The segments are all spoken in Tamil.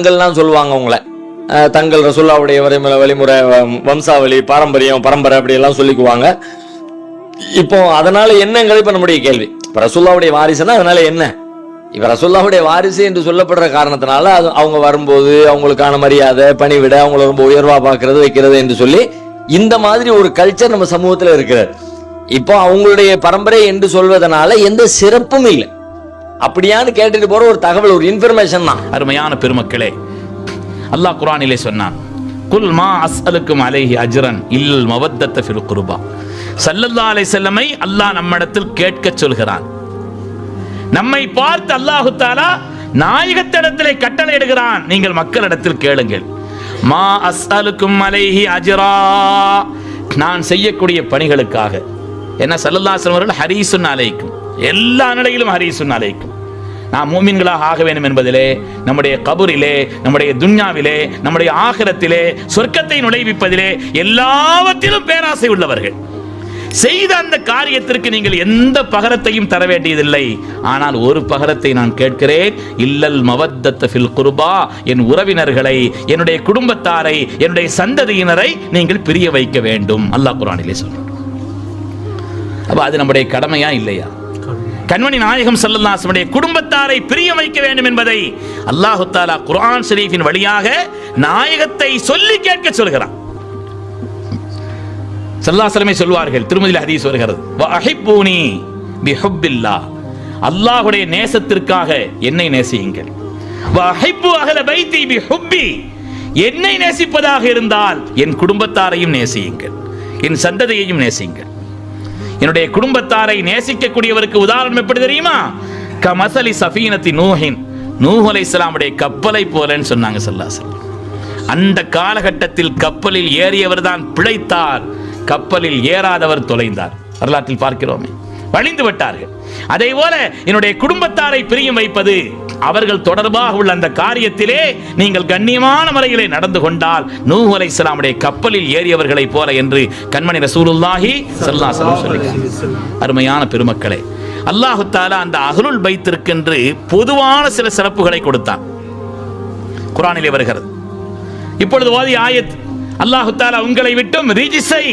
தங்கள்லாம் சொல்லுவாங்க உங்களை. தங்கள் ரசுல்லாவுடைய வரைமுறை வழிமுறை வம்சாவளி பாரம்பரியம் பரம்பரை அப்படி எல்லாம் சொல்லிக்குவாங்க. இப்போ அதனால என்னங்கிறது இப்போ நம்முடைய கேள்வி. இப்போ ரசுல்லாவுடைய வாரிசுனா அதனால என்ன? இப்போ ரசுல்லாவுடைய வாரிசு என்று சொல்லப்படுற காரணத்தினால அது அவங்க வரும்போது அவங்களுக்கான மரியாதை பணிவிட அவங்கள ரொம்ப உயர்வாக பார்க்கறது வைக்கிறது என்று சொல்லி இந்த மாதிரி ஒரு கல்ச்சர் நம்ம சமூகத்தில் இருக்கிறது. இப்போ அவங்களுடைய பரம்பரை என்று சொல்வதனால எந்த சிறப்பும் இல்லை. அப்படியான்னு கேட்டுட்டு போற ஒரு தகவல் ஒரு இன்ஃபர்மேஷன் தான். அருமையான பெருமக்களே அல்லாஹ் குரானிலே சொன்னான் குல் மா அஸ்அலுக்கும் அலைஹி அஜ்ரன் இல்லல் மவத்தத்த ஃபில் குருபா. சல்லல்லா அலை செல்லமை அல்லாஹ் நம்மிடத்தில் கேட்கச் சொல்கிறான். நம்மை பார்த்து அல்லாஹு தாலா நாயகத்திடத்திலே கட்டளையிடுகிறான். நீங்கள் மக்களிடத்தில் கேளுங்கள். மா அஸ்அலுக்கும் அலைஹி அஜ்ரா. நான் செய்யக்கூடிய பணிகளுக்காக. என்ன சல்லல்லா செல்வர்கள் ஹரிசுன் ஹரீசுன் அலைக்கும் எல்லா நிலையிலும் ஹரீசுன் அலைக்கும். நாம் மூமின்களாக ஆக வேண்டும் என்பதிலே நம்முடைய கபூரிலே நம்முடைய துன்யாவிலே நம்முடைய ஆகரத்திலே சொர்க்கத்தை நுழைவிப்பதிலே எல்லாவற்றிலும் பேராசை உள்ளவர்கள். செய்த அந்த காரியத்திற்கு நீங்கள் எந்த பகரத்தையும் தர வேண்டியதில்லை. ஆனால் ஒரு பகரத்தை நான் கேட்கிறேன். இல்லல் மவத்தத்த ஃபில் என் உறவினர்களை என்னுடைய குடும்பத்தாரை என்னுடைய சந்ததியினரை நீங்கள் பிரிய வைக்க வேண்டும். அல்லாஹ் குரானிலே சொல்றான். அப்ப அது நம்முடைய கடமையா இல்லையா? கண்மணி நாயகம் சல்லல்லாஹுடைய குடும்பத்தாரை பிரிய வைக்க வேண்டும் என்பதை அல்லாஹு தாலா குரான் ஷரீஃபின் வழியாக நாயகத்தை சொல்லி கேட்க சொல்கிறான். சல்லாசலமே சொல்வார்கள் திருமதியில் ஹதீஸ் வருகிறது வஹிப்பூனி பிஹுப்பில்லா அல்லாஹுடைய நேசத்திற்காக என்னை நேசியுங்கள். வஹிப்பு அகல பைத்தி பிஹுப்பி. என்னை நேசிப்பதாக இருந்தால் என் குடும்பத்தாரையும் நேசியுங்கள் என் சந்ததியையும் நேசியுங்கள். என்னுடைய குடும்பத்தாரை நேசிக்கக்கூடியவருக்கு உதாரணம் எப்படி தெரியுமா? கமசலி சஃபீனத்தி நூஹின். நூஹ் அலைஹிஸ்ஸலாமுடைய கப்பலை போலன்னு சொன்னாங்க சல்லாசல் அந்த காலகட்டத்தில் கப்பலில் ஏறியவர் தான் பிழைத்தார். கப்பலில் ஏறாதவர் தொலைந்தார். வரலாற்றில் பார்க்கிறோமே. வழிந்து விட்டார்கள். அதே போல என்னுடைய குடும்பத்தாரை பிரியம் வைப்பது அவர்கள் தொடர்பாக உள்ள அந்த காரியத்திலே நீங்கள் கண்ணியமான முறையிலே நடந்து கொண்டால் நூ அலை இஸ்லாமுடைய கப்பலில் ஏறியவர்களைப் போல என்று கண்மணி ரசூலுல்லாஹி சல்லா சொல்லுகிறார் அருமையான பெருமக்களே அல்லாஹு தாலா அந்த அஹ்லுல் பைத்திற்கென்று பொதுவான சில சிறப்புகளை கொடுத்தான். குரானிலே வருகிறது. இப்பொழுது ஓதி ஆயத் அல்லாஹு தாலா உங்களை விட்டும் ரிஜிஸை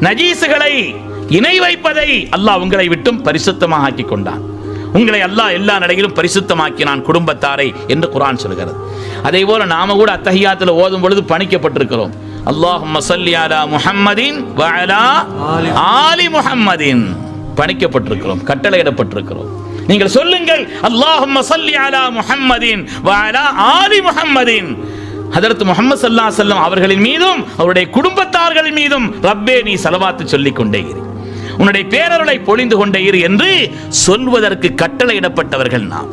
நஜீசுகளை இணை வைப்பதை அல்லாஹ் உங்களை விட்டும் பரிசுத்தமாக ஆக்கி கொண்டான். உங்களை அல்லாஹ் எல்லா நிலையிலும் பரிசுத்தமாக்கினான் குடும்பத்தாரை என்று குர்ஆன் சொல்கிறது. அதே போல நாம கூட அத்தஹியாத்துல ஓதும் பொழுது பணிக்கப்பட்டிருக்கிறோம். அல்லாஹும்ம ஸல்லி அலா முஹம்மதின் ஆலி முஹம்மதின். பணிக்கப்பட்டிருக்கிறோம் கட்டளையிடப்பட்டிருக்கிறோம். நீங்கள் சொல்லுங்கள் அல்லாஹும்ம ஸல்லி அலா முஹம்மதின் ஆலி முஹம்மதின். ஹதரத் முகமது சல்லா செல்லம் அவர்களின் மீதும் அவருடைய குடும்பத்தார்களின் மீதும் ரப்பே நீ சலவாத்து சொல்லிக் கொண்டே இரு. உன்னுடைய பேரருளை பொழிந்து கொண்டே இரு என்று சொல்வதற்கு கட்டளையிடப்பட்டவர்கள் நாம்.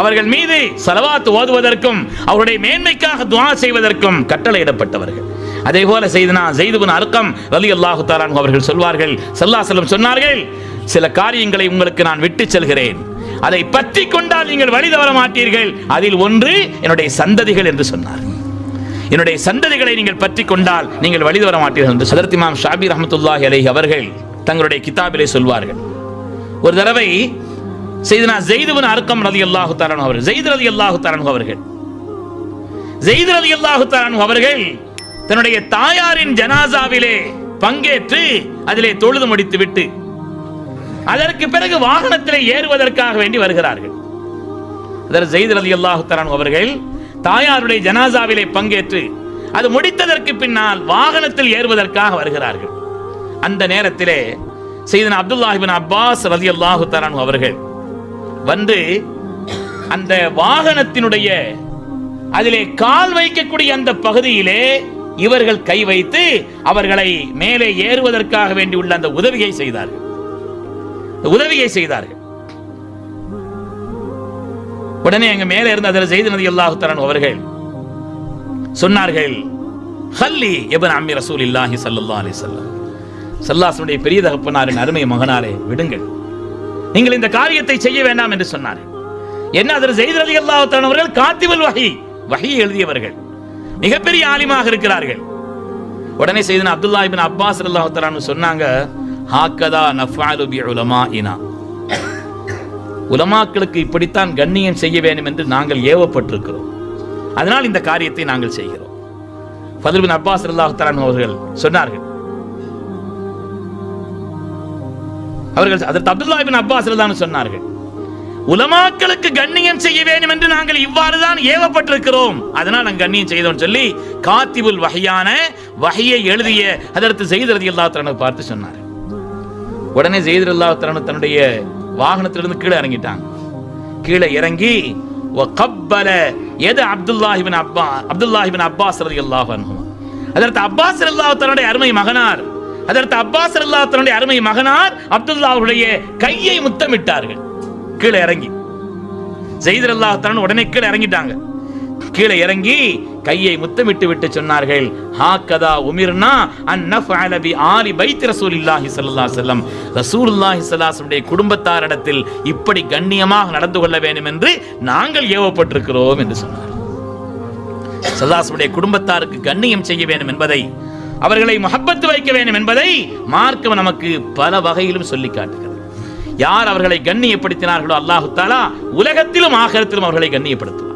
அவர்கள் மீது சலவாத்து ஓதுவதற்கும் அவருடைய மேன்மைக்காக துவா செய்வதற்கும் கட்டளையிடப்பட்டவர்கள். அதே போல செய்தனா ஜெய்துபின் அர்க்கம் ரலி அல்லாஹு தாலான் அவர்கள் சொல்வார்கள் சல்லா செல்லம் சொன்னார்கள் சில காரியங்களை உங்களுக்கு நான் விட்டு செல்கிறேன். அதை பற்றி கொண்டால் நீங்கள் வழி தவற மாட்டீர்கள். அதில் ஒன்று என்னுடைய சந்ததிகள் என்று சொன்னார். என்னுடைய சந்ததிகளை நீங்கள் பற்றி கொண்டால் நீங்கள் வழி தவற மாட்டீர்கள் என்று சதர்த்திமாம் ஷாபி ரஹமத்துல்லாஹி அலை அவர்கள் தங்களுடைய கிதாபிலே சொல்வார்கள். ஒரு தடவை செய்தனா ஜெய்துவன் அர்க்கம் ரதி அல்லாஹு தாரன் அவர்கள் ஜெயித் ரதி அல்லாஹு தாரன் அவர்கள் ஜெயித் ரதி அல்லாஹு தாரன் அவர்கள் தன்னுடைய தாயாரின் ஜனாசாவிலே பங்கேற்று அதிலே தொழுது முடித்து விட்டு அதற்கு பிறகு வாகனத்திலே ஏறுவதற்காக வேண்டி வருகிறார்கள். அதற்கு ஜெயித் ரதி அல்லாஹு தரான் அவர்கள் தாயாருடைய ஜனாசாவிலே பங்கேற்று அது முடித்ததற்கு பின்னால் வாகனத்தில் ஏறுவதற்காக வருகிறார்கள். அந்த நேரத்திலே செய்தன் அப்துல்லாஹிபின் அப்பாஸ் ரதி அல்லாஹு தரான் அவர்கள் வந்து அந்த வாகனத்தினுடைய அதிலே கால் வைக்கக்கூடிய அந்த பகுதியிலே இவர்கள் கை வைத்து அவர்களை மேலே ஏறுவதற்காக வேண்டியுள்ள அந்த உதவியை செய்தார்கள். இந்த உதவியை செய்தார்கள். உடனே அங்கு மேலே இருந்த அதில் செய்து நதி அல்லாஹு தரன் அவர்கள் சொன்னார்கள் ஹல்லி எபன் அம்மி ரசூல் இல்லாஹி சல்லா அலி சொல்லம் சல்லாசனுடைய பெரிய தகப்பனாரின் அருமை மகனாரே விடுங்கள். நீங்கள் இந்த காரியத்தை செய்ய வேண்டாம் என்று சொன்னார். என்ன அதில் செய்து அலி அல்லாஹு தரன் அவர்கள்? காத்திபல் எழுதியவர்கள். மிகப்பெரிய ஆலிமாக இருக்கிறார்கள். உடனே செய்தன அப்துல்லா இபின் அப்பாஸ் அல்லாஹு சொன்னாங்க ஹாக்கதா நஃபாலு பி உலமாஇனா. உலமாக்களுக்கு இப்படித்தான் கண்ணியம் செய்ய வேண்டும் என்று நாங்கள் ஏவப்பட்டிருக்கிறோம். அதனால் இந்த காரியத்தை நாங்கள் செய்கிறோம். பதில் பின் அப்பாஸ் ரலியல்லாஹு அவர்கள் சொன்னார்கள் அவர்கள் அதற்கு அப்துல்லா பின் அப்பாஸ் தான் சொன்னார்கள். உலமாக்களுக்கு கண்ணியம் செய்ய வேண்டும் என்று நாங்கள் இவ்வாறு தான் ஏவப்பட்டிருக்கிறோம். அதனால் நாங்கள் கண்ணியம் செய்தோம் சொல்லி காத்திபுல் வகையான வகையை எழுதிய அதற்கு செய்தரதி ரதி அல்லா பார்த்து சொன்னார். உடனே செய்தர் அல்லா தன்னுடைய வாகனத்திலிருந்து கீழே இறங்கிட்டாங்க. கீழே இறங்கி கப்பல எது அப்துல்லாஹிபின் அப்பா அப்துல்லாஹிபின் அப்பாஸ் ரதி அல்லாஹ் அதற்கு அப்பாஸ் அல்லாஹ் தன்னுடைய அருமை மகனார் அதற்கு அப்பாஸ் அல்லா தன்னுடைய அருமை மகனார் அப்துல்லாஹுடைய கையை முத்தமிட்டார்கள். கீழே இறங்கி. ஜெயிதர் அல்லாஹ் உடனே கீழே இறங்கிட்டாங்க. கீழே இறங்கி கையை முத்தமிட்டு விட்டு சொன்னார்கள் ஹாக்கதா உமிர்னா அன்னஃப் அலபி ஆலி பைத் ரசூலில்லாஹி ஸல்லல்லாஹு அலைஹி ரசூலுல்லாஹி ஸல்லல்லாஹு குடும்பத்தாரிடத்தில் இப்படி கண்ணியமாக நடந்து கொள்ள வேண்டும் என்று நாங்கள் ஏவப்பட்டிருக்கிறோம் என்று சொன்னார் சல்லாசனுடைய குடும்பத்தாருக்கு கண்ணியம் செய்ய வேண்டும் என்பதை அவர்களை முஹப்பத்து வைக்க வேண்டும் என்பதை மார்க்கம் நமக்கு பல வகையிலும் சொல்லி காட்டுகிறது. யார் அவர்களை கண்ணியப்படுத்தினார்களோ அல்லாஹு தாலா உலகத்திலும் ஆகரத்திலும் அவர்களை கண்ணியப்படுத்தும்.